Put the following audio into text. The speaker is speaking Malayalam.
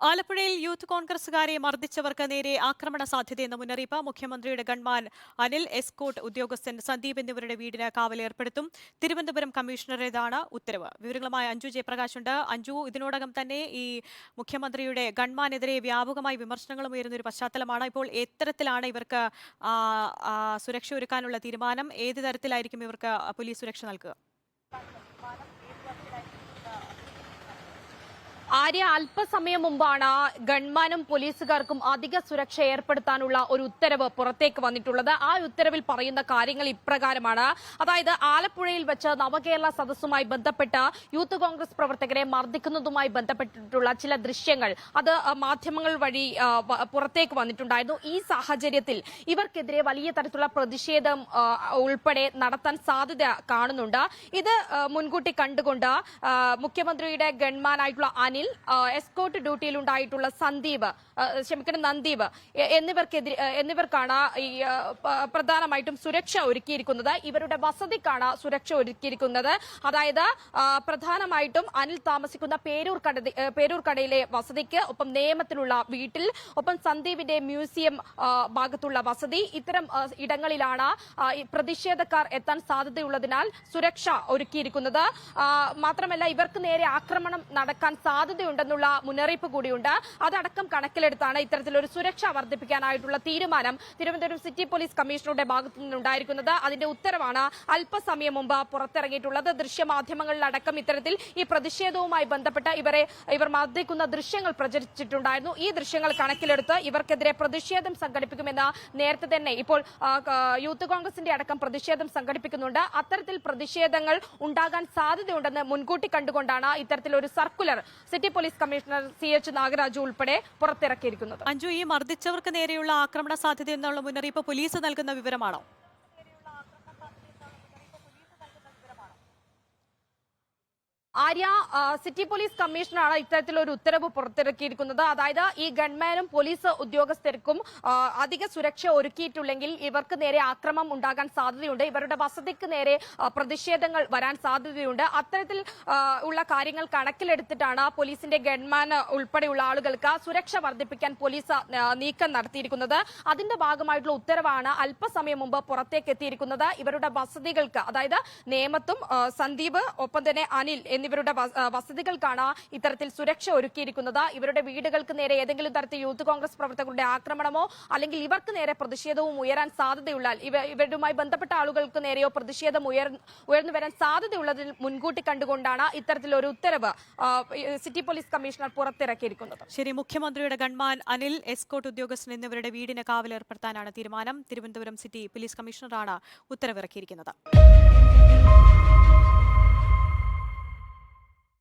ആലപ്പുഴയിൽ യൂത്ത് കോൺഗ്രസുകാരെ മർദ്ദിച്ചവർക്ക് നേരെ ആക്രമണ സാധ്യതയെന്ന മുന്നറിയിപ്പ് മുഖ്യമന്ത്രിയുടെ ഗൺമാൻ അനിൽ എസ്കോട്ട് ഉദ്യോഗസ്ഥൻ സന്ദീപ് എന്നിവരുടെ വീടിന് കാവലേർപ്പെടുത്തും തിരുവനന്തപുരം കമ്മീഷണറേതാണ് ഉത്തരവ്. വിവരങ്ങളുമായി അഞ്ജു ജയപ്രകാശ് ഉണ്ട് അഞ്ജു ഇതിനോടകം തന്നെ ഈ മുഖ്യമന്ത്രിയുടെ ഗൺമാനെതിരെ വ്യാപകമായി വിമർശനങ്ങളും ഉയരുന്ന ഒരു പശ്ചാത്തലമാണ്. ഇപ്പോൾ എത്തരത്തിലാണ് ഇവർക്ക് സുരക്ഷ ഒരുക്കാനുള്ള തീരുമാനം. ഏത് തരത്തിലായിരിക്കും ഇവർക്ക് പോലീസ് സുരക്ഷ നൽകുക? ആര്യ അല്പസമയം മുമ്പാണ് ഗൺമാനും പോലീസുകാർക്കും അധിക സുരക്ഷ ഏർപ്പെടുത്താനുള്ള ഒരു ഉത്തരവ് പുറത്തേക്ക് വന്നിട്ടുള്ളത്. ആ ഉത്തരവിൽ പറയുന്ന കാര്യങ്ങൾ ഇപ്രകാരമാണ്. അതായത് ആലപ്പുഴയിൽ വെച്ച് നവകേരള സദസ്സുമായി ബന്ധപ്പെട്ട യൂത്ത് കോൺഗ്രസ് പ്രവർത്തകരെ മർദ്ദിക്കുന്നതുമായി ബന്ധപ്പെട്ടിട്ടുള്ള ചില ദൃശ്യങ്ങൾ അത് മാധ്യമങ്ങൾ വഴി പുറത്തേക്ക് വന്നിട്ടുണ്ടായിരുന്നു. ഈ സാഹചര്യത്തിൽ ഇവർക്കെതിരെ വലിയ തരത്തിലുള്ള പ്രതിഷേധം ഉൾപ്പെടെ നടത്താൻ സാധ്യത കാണുന്നുണ്ട്. ഇത് മുൻകൂട്ടി കണ്ടുകൊണ്ട് മുഖ്യമന്ത്രിയുടെ ഗൺമാനായിട്ടുള്ള അനിൽ എസ്കോർട്ട് ഡ്യൂട്ടിയിലുണ്ടായിട്ടുള്ള സന്ദീപ് ക്ഷമിക്കണം നന്ദീപ് എന്നിവർക്കെതിരെ എന്നിവർക്കാണ് ഈ പ്രധാനമായിട്ടും സുരക്ഷ ഒരുക്കിയിരിക്കുന്നത്. ഇവരുടെ വസതിക്കാണ് സുരക്ഷ ഒരുക്കിയിരിക്കുന്നത്. അതായത് പ്രധാനമായിട്ടും അനിൽ താമസിക്കുന്ന പേരൂർ കട പേരൂർ കടയിലെ വസതിക്ക് ഒപ്പം നേമത്തിലുള്ള വീട്ടിൽ ഒപ്പം സന്ദീപിന്റെ മ്യൂസിയം ഭാഗത്തുള്ള വസതി. ഇത്തരം ഇടങ്ങളിലാണ് പ്രതിഷേധക്കാർ എത്താൻ സാധ്യതയുള്ളതിനാൽ സുരക്ഷ ഒരുക്കിയിരിക്കുന്നത്. മാത്രമല്ല ഇവർക്ക് നേരെ ആക്രമണം നടക്കാൻ സാധ്യതയുണ്ടെന്നുള്ള മുന്നറിയിപ്പ് കൂടിയുണ്ട്. അതടക്കം കണക്കിലെടുത്താണ് ഇത്തരത്തിലൊരു സുരക്ഷ വർദ്ധിപ്പിക്കാനായിട്ടുള്ള തീരുമാനം തിരുവനന്തപുരം സിറ്റി പോലീസ് കമ്മീഷണറുടെ ഭാഗത്തു നിന്നുണ്ടായിരിക്കുന്നത്. അതിന്റെ ഉത്തരവാണ് അല്പസമയം മുമ്പ് പുറത്തിറങ്ങിയിട്ടുള്ളത്. ദൃശ്യമാധ്യമങ്ങളിലടക്കം ഇത്തരത്തിൽ ഈ പ്രതിഷേധവുമായി ബന്ധപ്പെട്ട് ഇവരെ ഇവർ മർദ്ദിക്കുന്ന ദൃശ്യങ്ങൾ പ്രചരിച്ചിട്ടുണ്ടായിരുന്നു. ഈ ദൃശ്യങ്ങൾ കണക്കിലെടുത്ത് ഇവർക്കെതിരെ പ്രതിഷേധം സംഘടിപ്പിക്കുമെന്ന് നേരത്തെ തന്നെ ഇപ്പോൾ യൂത്ത് കോൺഗ്രസിന്റെ അടക്കം പ്രതിഷേധം സംഘടിപ്പിക്കുന്നുണ്ട്. അത്തരത്തിൽ പ്രതിഷേധങ്ങൾ ഉണ്ടാകാൻ സാധ്യതയുണ്ടെന്ന് മുൻകൂട്ടി കണ്ടുകൊണ്ടാണ് ഇത്തരത്തിലൊരു circular city police commissioner C H Nagaraju ഉൾപ്പെടെ പുറത്തിറക്കിയിരിക്കുന്നത്. അഞ്ജു ഈ മർദ്ദിച്ചവർക്ക് നേരെയുള്ള ആക്രമണ സാധ്യത എന്നുള്ള മുന്നറിയിപ്പ് പോലീസ് നൽകുന്ന വിവരമാണോ? ആര്യ സിറ്റി പോലീസ് കമ്മീഷണറാണ് ഇത്തരത്തിലൊരു ഉത്തരവ് പുറത്തിറക്കിയിരിക്കുന്നത്. അതായത് ഈ ഗൺമാനും പോലീസ് ഉദ്യോഗസ്ഥർക്കും അധിക സുരക്ഷ ഒരുക്കിയിട്ടില്ലെങ്കിൽ ഇവർക്ക് നേരെ ആക്രമം ഉണ്ടാകാൻ സാധ്യതയുണ്ട്. ഇവരുടെ വസതിക്ക് നേരെ പ്രതിഷേധങ്ങൾ വരാൻ സാധ്യതയുണ്ട്. അത്തരത്തിൽ ഉള്ള കാര്യങ്ങൾ കണക്കിലെടുത്തിട്ടാണ് പോലീസിന്റെ ഗൺമാൻ ഉൾപ്പെടെയുള്ള ആളുകൾക്ക് സുരക്ഷ വർദ്ധിപ്പിക്കാൻ പോലീസ് നീക്കം നടത്തിയിരിക്കുന്നത്. അതിന്റെ ഭാഗമായിട്ടുള്ള ഉത്തരവാണ് അല്പസമയം മുമ്പ് പുറത്തേക്ക് എത്തിയിരിക്കുന്നത് ഇവരുടെ വസതികൾക്ക് അതായത് നേമത്തും സന്ദീപ് ഒപ്പം തന്നെ അനിൽ എന്നിവരുടെ വസതികൾക്കാണ് ഇത്തരത്തിൽ സുരക്ഷ ഒരുക്കിയിരിക്കുന്നത്. ഇവരുടെ വീടുകൾക്ക് നേരെ ഏതെങ്കിലും തരത്തിൽ യൂത്ത് കോൺഗ്രസ് പ്രവർത്തകരുടെ ആക്രമണമോ അല്ലെങ്കിൽ ഇവർക്ക് നേരെ പ്രതിഷേധവും ഉയരാൻ സാധ്യതയുള്ള ഇവ ഇവരുമായി ബന്ധപ്പെട്ട ആളുകൾക്ക് നേരെയോ പ്രതിഷേധം ഉയർന്നു വരാൻ സാധ്യതയുള്ളതിൽ മുൻകൂട്ടി കണ്ടുകൊണ്ടാണ് ഇത്തരത്തിൽ ഒരു ഉത്തരവ് സിറ്റി പോലീസ് കമ്മീഷണർ പുറത്തിറക്കിയിരിക്കുന്നത്. ശരി മുഖ്യമന്ത്രിയുടെ ഗൺമാൻ അനിൽ എസ്കോട്ട് ഉദ്യോഗസ്ഥൻ എന്നിവരുടെ വീടിന് കാവലേർപ്പെടുത്താനാണ് തീരുമാനം. തിരുവനന്തപുരം സിറ്റി പോലീസ് കമ്മീഷണറാണ് ഉത്തരവിറക്കിയിരിക്കുന്നത്.